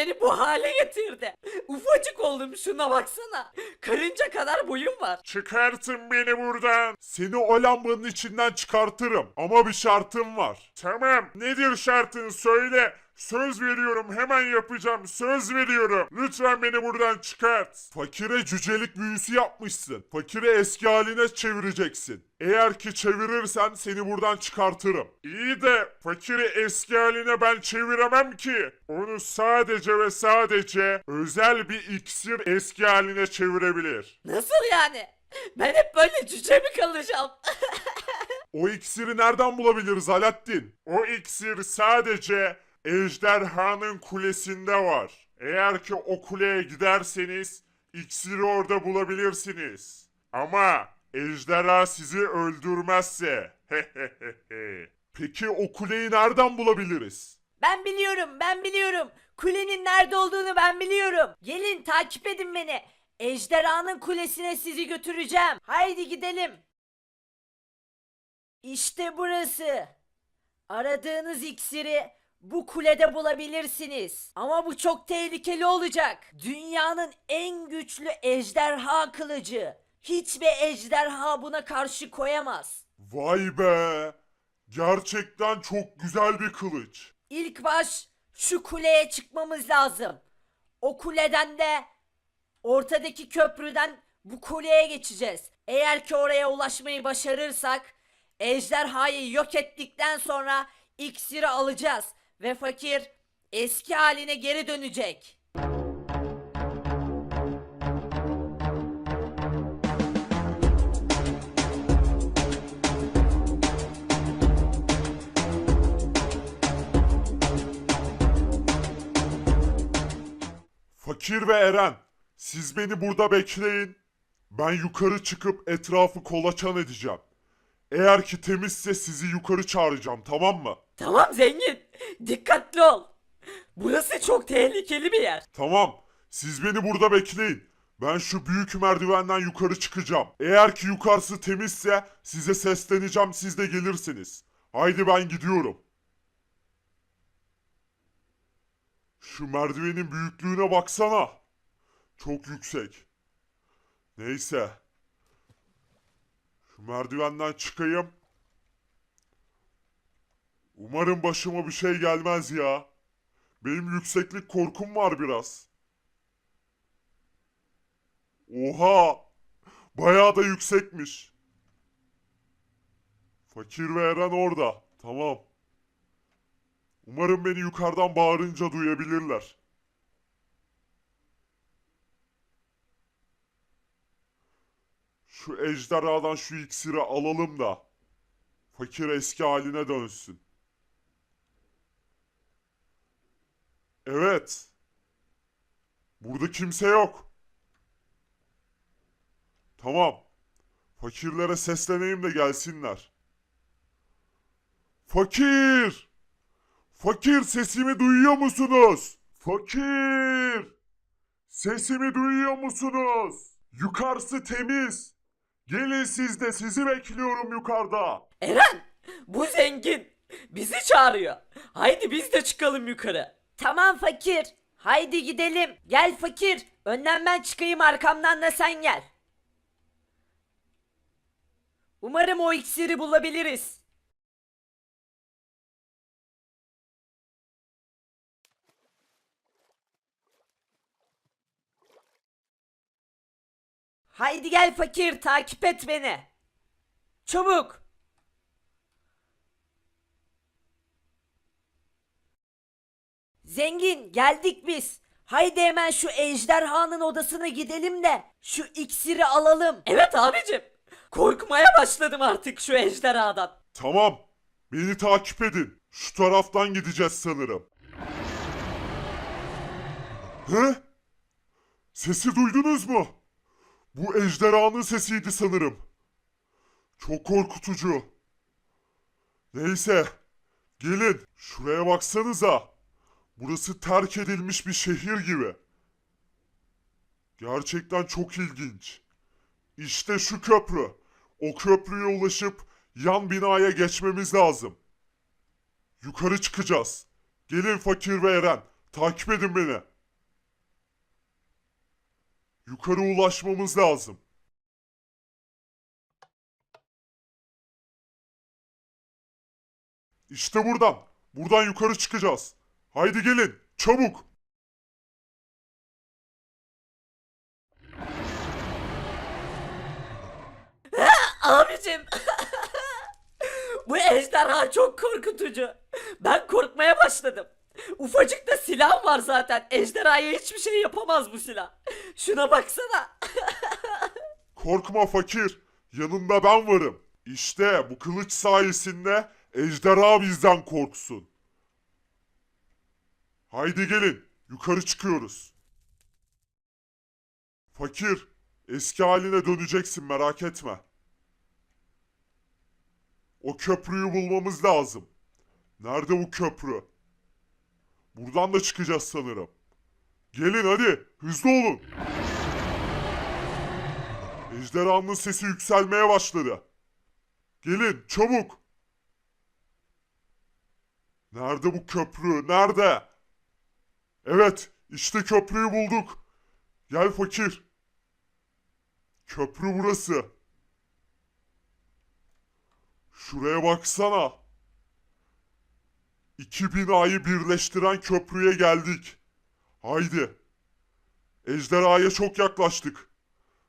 beni bu hale getirdi. Ufacık oldum şuna baksana. Karınca kadar boyum var. Çıkartın beni buradan. Seni o lambanın içinden çıkartırım. Ama bir şartım var. Tamam. Nedir şartın söyle. Söz veriyorum hemen yapacağım. Söz veriyorum. Lütfen beni buradan çıkart. Fakire cücelik büyüsü yapmışsın. Fakiri eski haline çevireceksin. Eğer ki çevirirsen seni buradan çıkartırım. İyi de fakiri eski haline ben çeviremem ki. Onu sadece ve sadece özel bir iksir eski haline çevirebilir. Nasıl yani? Ben hep böyle cüce mi kalacağım? O iksiri nereden bulabiliriz Alaaddin? O iksir sadece ejderhanın kulesinde var. Eğer ki o kuleye giderseniz iksiri orada bulabilirsiniz. Ama ejderha sizi öldürmezse. Peki o kuleyi nereden bulabiliriz? Ben biliyorum, ben biliyorum. Kulenin nerede olduğunu ben biliyorum. Gelin takip edin beni. Ejderhanın kulesine sizi götüreceğim. Haydi gidelim. İşte burası. Aradığınız iksiri bu kulede bulabilirsiniz. Ama bu çok tehlikeli olacak. Dünyanın en güçlü ejderha kılıcı. Hiçbir ejderha buna karşı koyamaz. Vay be! Gerçekten çok güzel bir kılıç. İlk baş şu kuleye çıkmamız lazım. O kuleden de ortadaki köprüden bu kuleye geçeceğiz. Eğer ki oraya ulaşmayı başarırsak ejderhayı yok ettikten sonra iksiri alacağız ve fakir eski haline geri dönecek. Fakir ve Eren, siz beni burada bekleyin. Ben yukarı çıkıp etrafı kolaçan edeceğim. Eğer ki temizse sizi yukarı çağıracağım, tamam mı? Tamam zengin. Dikkatli ol. Burası çok tehlikeli bir yer. Tamam, siz beni burada bekleyin. Ben şu büyük merdivenden yukarı çıkacağım. Eğer ki yukarısı temizse size sesleneceğim, siz de gelirsiniz. Haydi ben gidiyorum. Şu merdivenin büyüklüğüne baksana. Çok yüksek. Neyse. Şu merdivenden çıkayım. Umarım başıma bir şey gelmez ya. Benim yükseklik korkum var biraz. Oha! Bayağı da yüksekmiş. Fakir ve Eren orada. Tamam. Umarım beni yukarıdan bağırınca duyabilirler. Şu ejderhadan şu iksiri alalım da fakir eski haline dönsün. Evet. Burada kimse yok. Tamam. Fakirlere sesleneyim de gelsinler. Fakir! Fakir sesimi duyuyor musunuz? Fakir! Sesimi duyuyor musunuz? Yukarısı temiz. Gelin siz de sizi bekliyorum yukarıda. Eren, bu zengin. Bizi çağırıyor. Haydi biz de çıkalım yukarı. Tamam fakir. Haydi gidelim. Gel fakir. Önden ben çıkayım arkamdan da sen gel. Umarım o iksiri bulabiliriz. Haydi gel fakir takip et beni. Çabuk. Zengin geldik biz. Haydi hemen şu ejderhanın odasına gidelim de şu iksiri alalım. Evet abicim. Korkmaya başladım artık şu ejderhadan. Tamam. Beni takip edin. Şu taraftan gideceğiz sanırım. He? Sesi duydunuz mu? Bu ejderhanın sesiydi sanırım. Çok korkutucu. Neyse. Gelin. Şuraya baksanıza. Burası terk edilmiş bir şehir gibi. Gerçekten çok ilginç. İşte şu köprü. O köprüye ulaşıp yan binaya geçmemiz lazım. Yukarı çıkacağız. Gelin fakir ve Eren. Takip edin beni. Yukarı ulaşmamız lazım. İşte buradan. Buradan yukarı çıkacağız. Haydi gelin. Çabuk. Abicim. Bu ejderha çok korkutucu. Ben korkmaya başladım. Ufacık da silah var zaten. Ejderhaya hiçbir şey yapamaz bu silah. Şuna baksana. Korkma fakir. Yanında ben varım. İşte bu kılıç sayesinde ejderha bizden korksun. Haydi gelin. Yukarı çıkıyoruz. Fakir, eski haline döneceksin merak etme. O köprüyü bulmamız lazım. Nerede bu köprü? Buradan da çıkacağız sanırım. Gelin hadi, hızlı olun. Ejderhanın sesi yükselmeye başladı. Gelin çabuk. Nerede bu köprü? Nerede? Evet, işte köprüyü bulduk. Gel fakir. Köprü burası. Şuraya baksana. İki binayı birleştiren köprüye geldik. Haydi. Ejderhaya çok yaklaştık.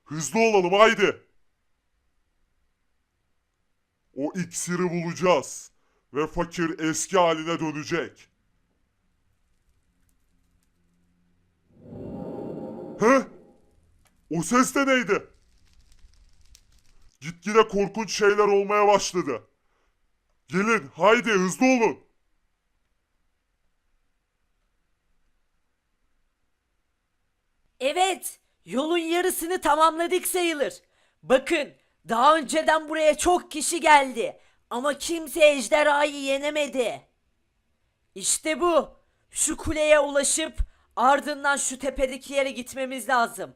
Hızlı olalım haydi. O iksiri bulacağız ve fakir eski haline dönecek. He? O ses de neydi? Gitgide korkunç şeyler olmaya başladı. Gelin haydi hızlı olun. Evet, yolun yarısını tamamladık sayılır. Bakın, daha önceden buraya çok kişi geldi ama kimse ejderhayı yenemedi. İşte bu. Şu kuleye ulaşıp ardından şu tepedeki yere gitmemiz lazım.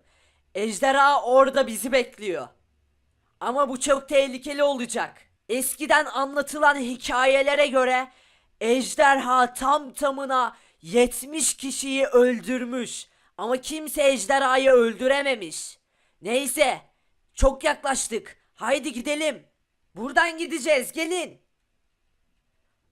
Ejderha orada bizi bekliyor. Ama bu çok tehlikeli olacak. Eskiden anlatılan hikayelere göre ejderha tam tamına 70 kişiyi öldürmüş. Ama kimse ejderhayı öldürememiş. Neyse, çok yaklaştık. Haydi gidelim. Buradan gideceğiz, gelin.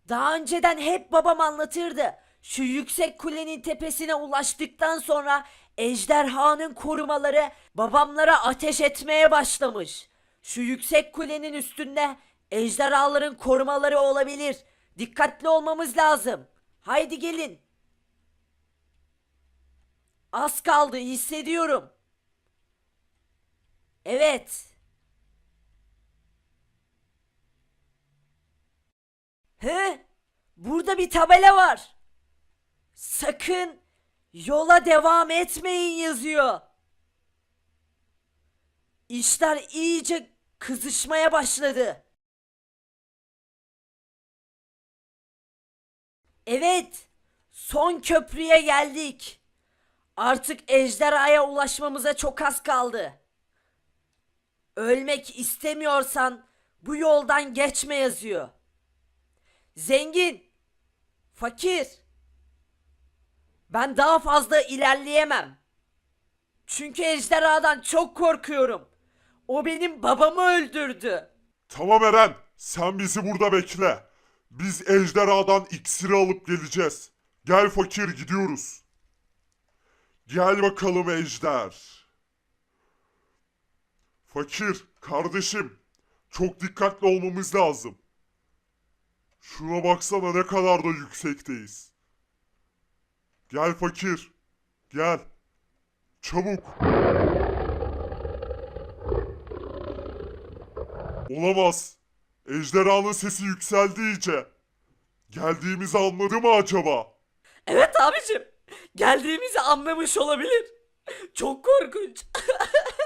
Daha önceden hep babam anlatırdı. Şu yüksek kulenin tepesine ulaştıktan sonra ejderhanın korumaları babamlara ateş etmeye başlamış. Şu yüksek kulenin üstünde ejderhaların korumaları olabilir. Dikkatli olmamız lazım. Haydi gelin. Az kaldı hissediyorum. Evet. He? Burada bir tabela var. Sakın yola devam etmeyin yazıyor. İşler iyice kızışmaya başladı. Evet, son köprüye geldik. Artık ejderhaya ulaşmamıza çok az kaldı. Ölmek istemiyorsan bu yoldan geçme yazıyor. Zengin, fakir. Ben daha fazla ilerleyemem. Çünkü ejderhadan çok korkuyorum. O benim babamı öldürdü. Tamam Eren, sen bizi burada bekle. Biz ejderhadan iksiri alıp geleceğiz. Gel fakir gidiyoruz. Gel bakalım ejder. Fakir, kardeşim. Çok dikkatli olmamız lazım. Şuna baksana ne kadar da yüksekteyiz. Gel fakir. Gel. Çabuk. Olamaz. Ejderhanın sesi yükseldi iyice. Geldiğimizi anladı mı acaba? Evet abicim. Geldiğimizi anlamış olabilir. Çok korkunç.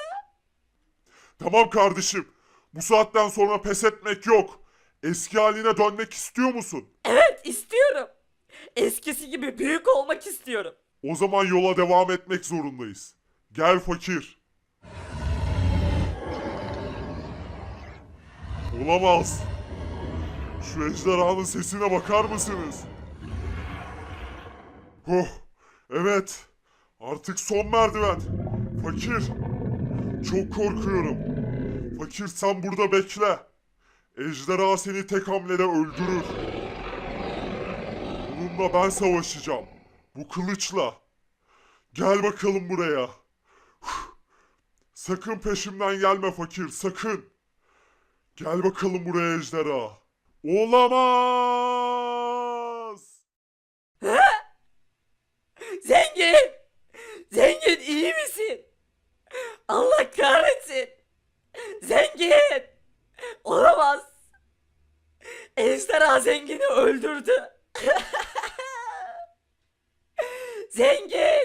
Tamam kardeşim. Bu saatten sonra pes etmek yok. Eski haline dönmek istiyor musun? evet istiyorum. Eskisi gibi büyük olmak istiyorum. O zaman yola devam etmek zorundayız. Gel fakir. Olamaz. Şu ejderhanın sesine bakar mısınız? Oh, evet. Artık son merdiven. Fakir. Çok korkuyorum. Fakir sen burada bekle. Ejderha seni tek hamlede öldürür. Bununla ben savaşacağım. Bu kılıçla. Gel bakalım buraya. Sakın peşimden gelme fakir, sakın. Gel bakalım buraya ejderha. Olamaz. Zengin! Zengin iyi misin? Allah kahretsin! Zengin! Olamaz! Ejderha zengini öldürdü. zengin!